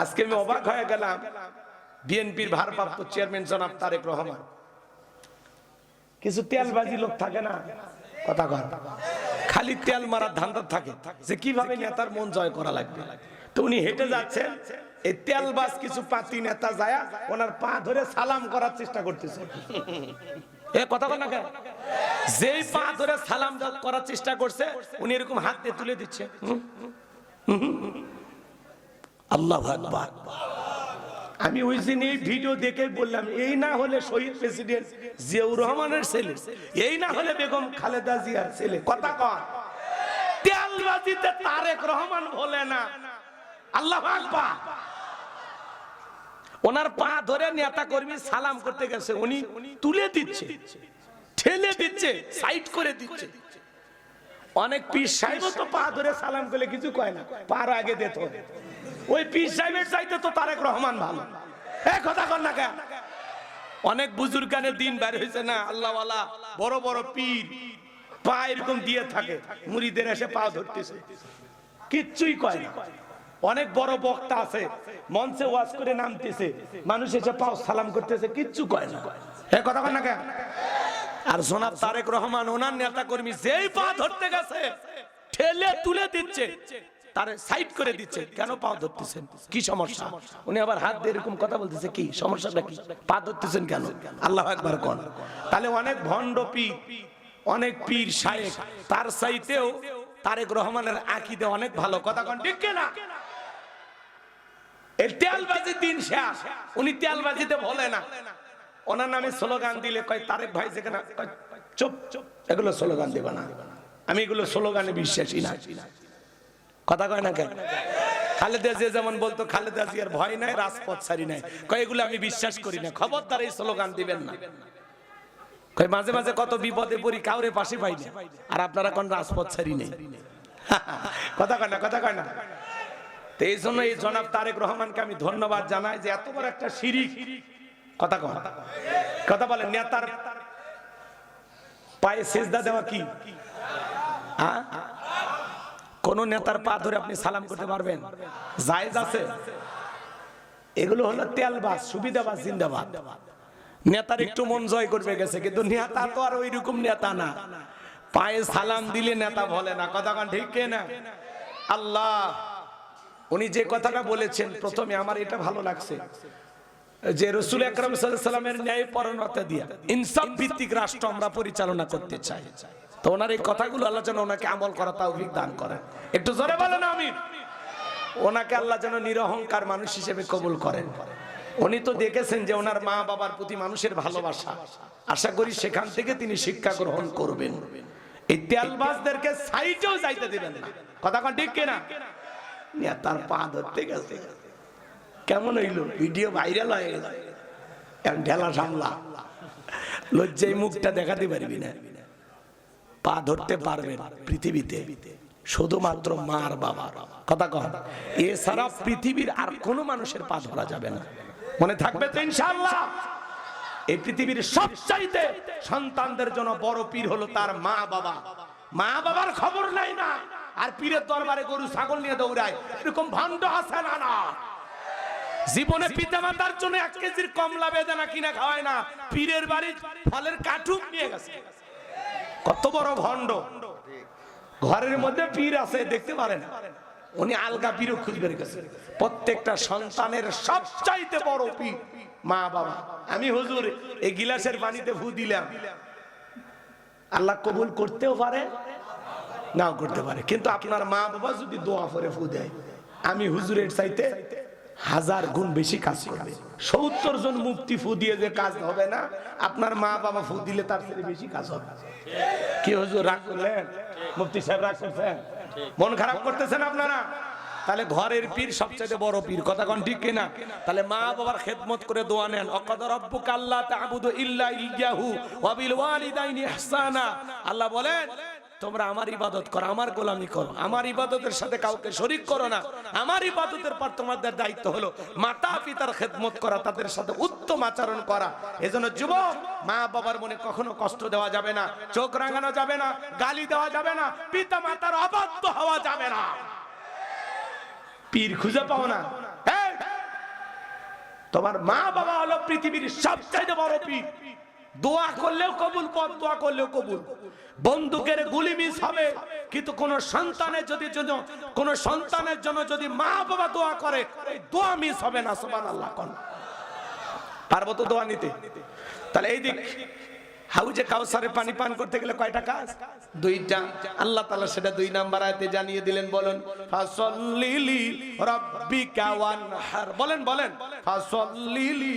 আজকে আমি অবাক হয়ে গেলাম। বিএনপির ভারপ্রাপ্ত চেয়ারম্যান জনাব তারেক রহমান। কিছু তেলবাজি লোক থাকে না? কথা কর খালি তেল মারার ধান্দা থাকে যে কীভাবে নেতার মন জয় করা লাগবে। তো উনি হেঁটে যাচ্ছেন, এই তেলবাজ কিছু পাতি নেতা যায়, ওনার পা ধরে সালাম করার চেষ্টা করতেছে। এ কথা বল কেন? যেই পা ধরে সালাম করার চেষ্টা করছে, উনি এরকম হাত দিয়ে তুলে দিচ্ছে? আল্লাহ আকবার। আমি ওই দিন এই ভিডিও দেখে বললাম, এই না হলে শহীদ প্রেসিডেন্ট জিয়াউর রহমানের ছেলে, এই না হলে বেগম খালেদা জিয়ার ছেলে। কথা কন। তেলবাজিতে তারেক রহমান বলে না। আল্লাহ আকবার। ওনার পা ধরে নেতা কর্মী সালাম করতে গেছে, উনি তুলে দিচ্ছে, ঠেলে দিচ্ছে, সাইড করে দিচ্ছে। অনেক পীর সাহেব তো পা ধরে সালাম করলে কিছু কয় না পার আগে দিত ওই পীর সাহেবের চাইতে তো তারেক রহমান ভালো। এ কথা কর না কেন? অনেক বুজুর্গানের দিন বের হয়েছে না আল্লাহওয়ালা বড় বড় পীর পা এরকম দিয়ে থাকে মুড়িদের এসে পা ধরতেছে। কিচ্ছুই কয় না। অনেক বড় বক্তা আছে মঞ্চে ওয়াজ করে নামতেছে মানুষ এসে পাও সালাম করতেছে কিচ্ছু কয় না। এ কথা কয় না কেন? আর জনাব তারেক রহমান, ওনার নেতা কর্মী যেই পা ধরতে গেছে, ঠেলে তুলে দিচ্ছে, তারে সাইড করে দিচ্ছে। কেন পা ধরতেছেন? কি সমস্যা? উনি আবার হাত দিয়ে এরকম কথা বলতেছে, কি সমস্যাটা কি? পা ধরতেছেন কেন? আল্লাহ একবার কোন। তাহলে অনেক ভণ্ড পীর, অনেক পীর শায়েখ, তার চাইতেও তারেক রহমানের আকিদে অনেক ভালো। কথা কোন ঠিক না তেলবাজি দিন শেষ। উনি তেলবাজিতে বলে না। ওনার নামে স্লোগান দিলে কয়, তারেক ভাই যেখানে চুপ চুপ, এগুলো স্লোগান দেবে না। আমি এগুলো স্লোগানে বিশ্বাসী না। কথা কয় না কেন? যেমন বলতো ভয় রাজপথ ছাড়ি নাই। এগুলো আমি বিশ্বাস করি এই স্লোগান দিবেন মাঝে মাঝে কত বিপদে পড়ি, কাউরে পাশে আর আপনারা কোন রাজপথ কথা কয় না, কথা কয় না। তো এই জন্য এই জনাব তারেক রহমানকে আমি ধন্যবাদ জানাই যে এত বড় একটা শিরিক কথা কন। কথা বলেন, নেতার পায়ে সেজদা দেওয়া কি? হ্যাঁ? কোন নেতার পা ধরে আপনি সালাম করতে পারবেন? জায়েজ আছে? এগুলো হলো তেলবাজ, সুবিধাবাজ, জিন্দাবাদ। নেতার একটু মন জয় করবে গেছে, কিন্তু নেতা তো আর ওই রকম নেতা না। পায়ে সালাম দিলে নেতা বলে না। কথা ঠিক না আল্লাহ, উনি যে কথাটা বলেছেন, প্রথমে আমার এটা ভালো লাগছে। যে রসুল আকরম সাল্লামের ন্যায় পরণতা দিয়া ইনসাফ ভিত্তিক রাষ্ট্র আমরা পরিচালনা করতে চাই। তো ওনার এই কথাগুলো আল্লাহ যেন ওনাকে আমল করা তৌফিক দান করেন। একটু জোরে বলেন আমি ওনাকে আল্লাহ যেন নিরহংকার মানুষ হিসেবে কবুল করেন। উনি তো দেখেছেন যে ওনার মা বাবার প্রতি মানুষের ভালোবাসা। আশা করি সেখান থেকে তিনি শিক্ষা গ্রহণ করবেন। এই তেলবাজদেরকে সাইডেও যাইতে দিবেন না। কথা ঠিক কিনা? নেতার পা ধরতে গেছে। কেমন হইল? ভিডিও ভাইরাল হয়ে গেল এখন ঢেলা সামলা। লজ্জায় মুখটা দেখাতে পারবি না। পা ধরতে পারবেন পৃথিবীতে। শুধুমাত্র মার বাবার কথা কহ এছাড়া পৃথিবীর আর কোনো মানুষের পা ধরা যাবে না। মনে থাকবে তো ইনশাআল্লাহ। এই পৃথিবীর সবচাইতে সন্তানদের জন্য বড় পীর হলো তার মা বাবা। মা বাবার খবর নাই না। আর পীরের দরবারে গরু ছাগল নিয়ে দৌড়ায়। এরকম ভণ্ড আছে না না? জীবনে পিতামাতার জন্য এক কেজির কমলা বেদানা কিনা খাওয়ায় না। পীরের বাড়ি ফলের কাঠুক নিয়ে গেছে। কত বড় ভণ্ড। ঘরের মধ্যে পীর আছে, দেখতে পারেন। উনি আলগা পীরও খুঁজবে গেছে প্রত্যেকটা সন্তানের সবচাইতে বড় পীর মা বাবা। আমি হুজুর, এই গিলাসের পানিতে ফু দিলাম। আল্লাহ কবুল করতেও পারে, নাও করতে পারে। কিন্তু আপনার মা বাবা যদি দোয়া করে ফু দেয়, আমি হুজুরের চাইতে হাজার গুণ বেশি কাজ করবে। সত্তর জন মুক্তি ফু দিয়ে যে কাজ হবে না, আপনার মা বাবা ফু দিলে তার থেকে বেশি কাজ হবে কি হুজুর রাগ করলেন? মুফতি সাহেব রাগ করছেন? মন খারাপ করতেছেন আপনারা? তাহলে ঘরের পীর সবচেয়ে বড় পীর, কথা কোন ঠিক কিনা? তাহলে মা বাবার খেদমত করে দোয়া নেন। অকদ রব্বুকা আল্লাহ তা'বুদু ইল্লা ইয়্যাহু ওয়া বিল ওয়ালিদাইনি ইহসানা। আল্লাহ বলেন তোমরা আমার ইবাদত করো, আমার গোলামি করো। আমার ইবাদতের সাথে কাউকে শরিক করো না। আমার ইবাদতের পর তোমাদের দায়িত্ব হলো মাতা পিতার খেদমত করা, তাদের সাথে উত্তম আচরণ করা। এজন্য যুবক, মা বাবার মনে কখনো কষ্ট দেওয়া যাবে না, চোখ রাঙানো যাবে না, গালি দেওয়া যাবে না, পিতা মাতার অবাধ্য হওয়া যাবে না। পীর খুঁজে পাও না। তোমার মা বাবা হলো পৃথিবীর সবচাইতে বড় পীর। দোয়া করলেও কবুল পথ দোয়া করলেও কবুল। বন্দুকের গুলি মিস হবে, কিন্তু কোন সন্তানের যদি জন্য, কোন সন্তানের জন্য যদি মা বাবা দোয়া করে দোয়া মিস হবে না, সুবহানাল্লাহ, কোন। পারব তো দোয়া নিতে? তাহলে এই দিক, হাউজে কাউসারে পানি পান করতে গেলে কয়টা কাজ? দুইটা। আল্লাহ তাআলা সেটা দুই নাম্বার আয়াতে জানিয়ে দিলেন, বলেন, ফাসল্লিলি রাব্বিকা ওয়ানহার। বলেন বলেন, ফাসল্লিলি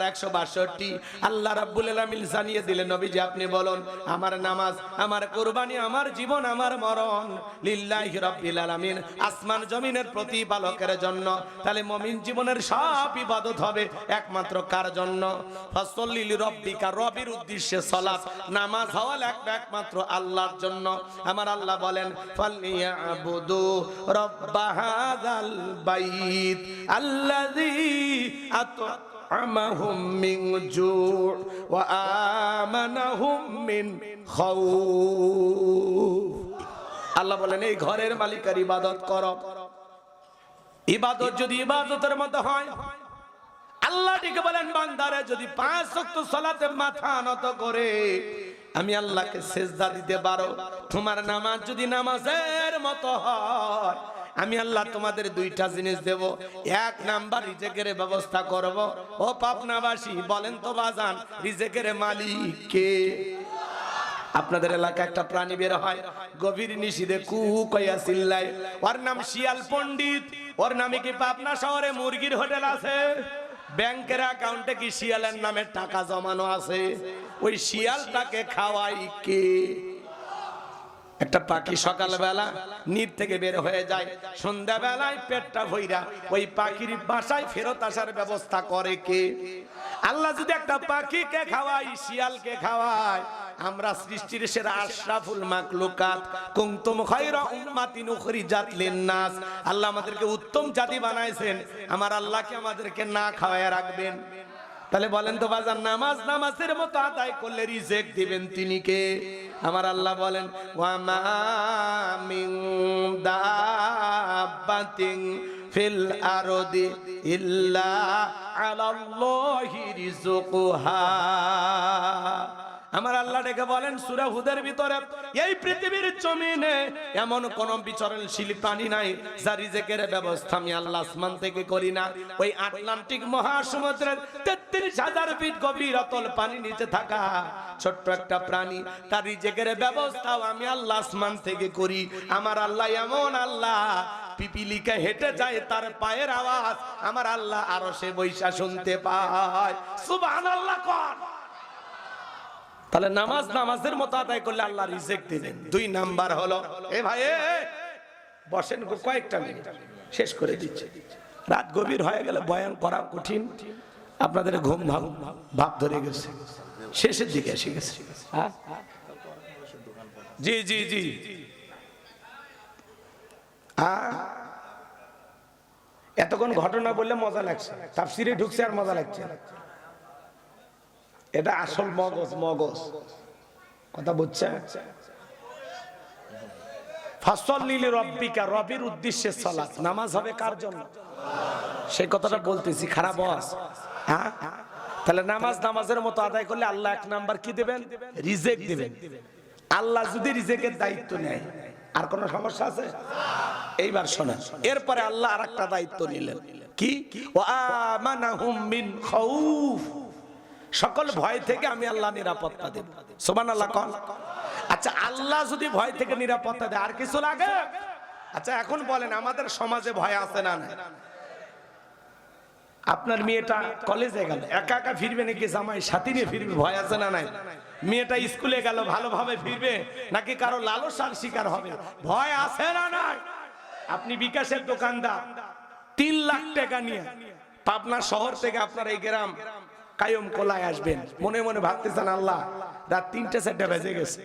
আর একশো বাষট্টি। আল্লাহ রাব্বুল আলামিন জানিয়ে দিলেন, নবীজি আপনি বলুন, আমার নামাজ, আমার কোরবানি, আমার জীবন, আমার মরণ লিল্লাহি রাব্বিল আলামিন। আসমান জমিনের প্রতিপালকের জন্য। তাহলে মমিন জীবনের সব ইবাদত হবে একমাত্র কার জন্য? রব্বিকা রবির উদ্দেশ্যে নামাজ একমাত্র আল্লাহর জন্য। আমার আল্লাহ বলেন ফালিয়াবুদু রব্বা হাযাল বাইত আল্লাযী أطعمهم من جوع وآمنهم من خوف আল্লাহ বলেন এই ঘরের মালিকের ইবাদত করো ইবাদত যদি ইবাদতের মতো হয় আল্লাহ ডেকে বলেন বান্দারে যদি পাঁচ ওয়াক্ত সালাতে মাথা নত করে আমি আল্লাহকে সেজদা দিতে পারো তোমার নামাজ যদি নামাজের মতো হয় আমি আল্লাহ তোমাদের দুইটা জিনিস দেব। এক নাম্বার রিজেকের ব্যবস্থা করব। ও পাপনাবাসী বলেন তো বাজান, রিজেকের মালিক কে আপনাদের এলাকা একটা প্রাণী বের হয়, গভীর নিশিদে কু কইয়া চিল্লায়, ওর নাম শিয়াল পণ্ডিত। ওর নামে কি পাবনা শহরে মুরগির হোটেল আছে? ব্যাংকের অ্যাকাউন্টে কি শিয়ালের নামে টাকা জমানো আছে? ওই শিয়ালটাকে খাওয়াই কে? একটা পাখি সকালবেলা নির থেকে বের হয়ে যায়, সন্ধ্যাবেলায় পেটটা ভইরা ওই পাখির বাসায় ফেরত আসার ব্যবস্থা করে কে? আল্লাহ যদি একটা পাখিকে খাওয়াই শিয়ালকে খাওয়ায়, আমরা সৃষ্টির সেরা আশরাফুল মাকলুকাত কুনতুম খায়রা উম্মাতিন উখরিজাত লিন-নাস। আল্লাহ আমাদেরকে উত্তম জাতি বানাইছেন, আমার আল্লাহকে আমাদেরকে না খাওয়ায় রাখবেন। তাহলে বলেন তো বাজার নামাজ নামাজের মতো আদায় করলে রিজেক দিবেন তিনি কে? আমার আল্লাহ বলেন ফিল ইল্লা আলাল্লাহি রিজকুহা আমার আল্লাহ ডেকে বলেন, সুরা হুদের ভিতরে এই পৃথিবীর জমিনে এমন কোন বিচরণশীল প্রাণী নাই যা রিজেকের ব্যবস্থা আমি আল্লাহ আসমান থেকে করি না। ওই আটলান্টিক মহাসমুদ্রের তেত্রিশ হাজার ফিট গভীর অতল পানি নিচে থাকা ছোট্ট একটা প্রাণী, তার রিজেকের ব্যবস্থাও আমি আল্লাহ আসমান থেকে করি। আমার আল্লাহ এমন আল্লাহ, পিপিলিকা হেঁটে যায়, তার পায়ের আওয়াজ আমার আল্লাহ আরও সে বৈশা শুনতে পায়। সুবহানাল্লাহ কর তাহলে নামাজ নামাজের মতো আদায় করলে আল্লাহ রিজেক্ট দিলেন দুই নাম্বার হলো, এ ভাই বসেন কয়েকটা মিনিট, শেষ করে দিচ্ছে। রাত গভীর হয়ে গেলে বয়ান করা কঠিন, আপনাদের ঘুম ভাব ভাব ধরে গেছে। শেষের দিকে এসে গেছে। হ্যাঁ? জি জি জি। হ্যাঁ? এতক্ষণ ঘটনা বললে মজা লাগছে, তাফসিরে ঢুকছে আর মজা লাগছে। এটা আসল মগজ মগজ। কথা বুঝছে? নিলে উদ্দেশ্যে নামাজ হবে সেই কথাটা বলতেছি, খারাপ হ্যাঁ? তাহলে নামাজ নামাজের মতো আদায় করলে আল্লাহ এক নাম্বার কি দেবেন? আল্লাহ যদি রিজেকের দায়িত্ব নেয়, আর কোন সমস্যা আছে? এইবার শোনেন, এরপরে আল্লাহ আর একটা দায়িত্ব নিলেন। কি? ও আমানাহুম খাউফ। সকল ভয় থেকে আমি আল্লাহ নিরাপত্তা দেব। সোমান আল্লাহ কন। আচ্ছা আল্লাহ যদি ভয় থেকে নিরাপত্তা দেয়, আর কিছু লাগে? আচ্ছা এখন বলেন, আমাদের সমাজে ভয় আছে না আপনার মেয়েটা কলেজে গেল, একা একা ফিরবে নাকি জামাই সাথী নিয়ে ফিরবে? ভয় আছে না নাই? মেয়েটা স্কুলে গেল, ভালোভাবে ফিরবে নাকি কারও লালসার শিকার হবে? ভয় আছে না নাই? আপনি বিকাশের দোকানদার, তিন লাখ টাকা নিয়ে পাবনা শহর থেকে আপনার এই গ্রাম কায়ম কোলায় আসবেন। মনে মনে ভাবতেছেন, আল্লাহ, রাত তিনটে, চারটে বেজে গেছে।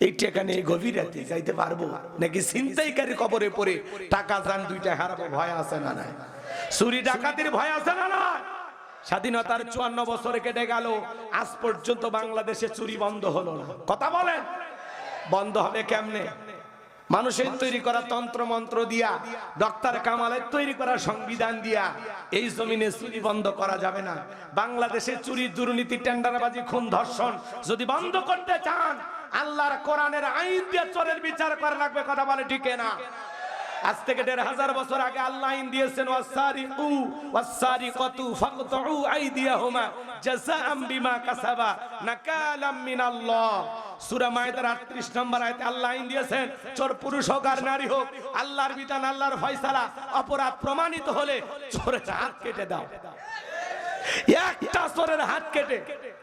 এই টাকা নিয়ে গভীর রাতে যাইতে পারব? নাকি ছিনতাইকারী কবরে পড়ে টাকা যান দুইটা হারাবো? ভয় আছে না নাই? চুরি ডাকাতির ভয় আছে না নাই? স্বাধীনতার চুয়ান্ন বছরে কেটে গেল। আজ পর্যন্ত বাংলাদেশে চুরি বন্ধ হলো না। কথা বলেন? বন্ধ হবে কেমনে? মানুষের তৈরি করা তন্ত্র মন্ত্র দিয়া, ডক্টর কামালের তৈরি করা সংবিধান দিয়া, এই জমিনে চুরি বন্ধ করা যাবে না। বাংলাদেশে চুরি, দুর্নীতি, টেন্ডারবাজি, খুন, ধর্ষণ যদি বন্ধ করতে চান, আল্লাহর কোরআনের আইন দিয়ে চোরের বিচার করা লাগবে, কথা বলে ঠিক না। আজ থেকে দেড় হাজার বছর আগে আল্লাহ আইন দিয়েছেন ওয়াসারি উ ওয়াসারি কতু ফাকতু আইদিয়াহুমা জাযাআম বিমা কাসাবা, নাকালাম মিনাল্লাহ। সূরা মায়েদার 38 নম্বর আয়তে আল্লাহ আইন দিয়েছেন, চোর পুরুষ হোক আর নারী হোক, আল্লাহর বিধান, আল্লাহর ফয়সালা, অপরাধ প্রমাণিত হলে চোরের হাত কেটে দাও। একটা চোরের হাত কেটে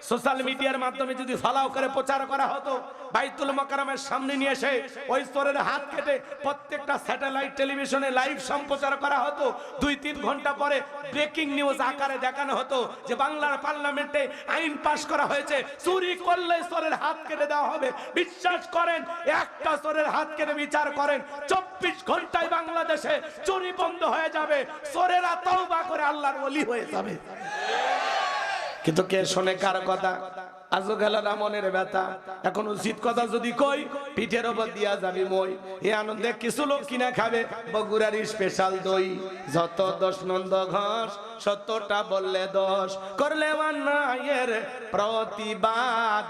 সোশ্যাল মিডিয়ার মাধ্যমে যদি ফালাও করে প্রচার করা হতো, বাইতুল মকারমের সামনে নিয়ে এসে ওই স্তরের হাত কেটে প্রত্যেকটা স্যাটেলাইট টেলিভিশনে লাইভ সম্প্রচার করা হতো। দুই তিন ঘণ্টা পরে ব্রেকিং নিউজ আকারে দেখানো হতো যে বাংলার পার্লামেন্টে আইন পাশ করা হয়েছে। চুরি করলে চোরের হাত কেটে দেওয়া হবে। বিশ্বাস করেন, একটা চোরের হাত কেটে বিচার করেন, চব্বিশ ঘন্টায় বাংলাদেশে চুরি বন্ধ হয়ে যাবে। চোরেরা তওবা করে আল্লাহর ওলি হয়ে যাবে। কিন্তু কে শোনে কার কথা? এখন উচিত কথা যদি দিয়া যাবি মই। কিছু লোক কিনা খাবে যত দশ নন্দ বললে দশ প্রতিবাদ।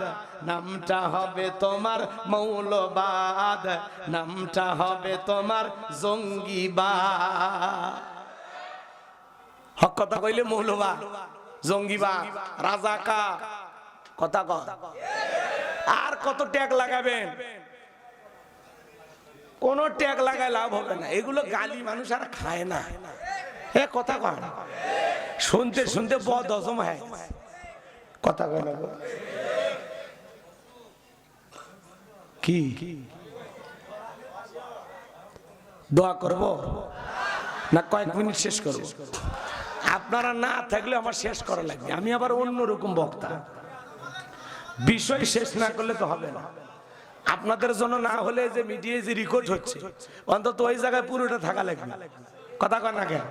নামটা হবে তোমার মৌলবাদ। নামটা হবে তোমার জঙ্গিবাদ। হক কথা কইলে মৌলবাদ। জঙ্গিবাদ রাজাকা। কথা কর আর কত ট্যাগ লাগাবেন? কোন ট্যাগ লাগায় লাভ হবে না। এগুলো গালি মানুষ আর খায় না। কথা কয় শুনতে শুনতে বদ হয়। কথা কয় না কি? দোয়া করব? না কয়েক মিনিট শেষ করব? আপনারা না থাকলে আমার শেষ করা লাগবে। আমি আবার অন্যরকম বক্তা। বিষয় শেষ না করলে তো হবে না। আপনাদের জন্য না হলে যে মিডিয়ায় যে রেকর্ড হচ্ছে, অন্তত ওই জায়গায় পুরোটা থাকা লাগবে। কথা কেন?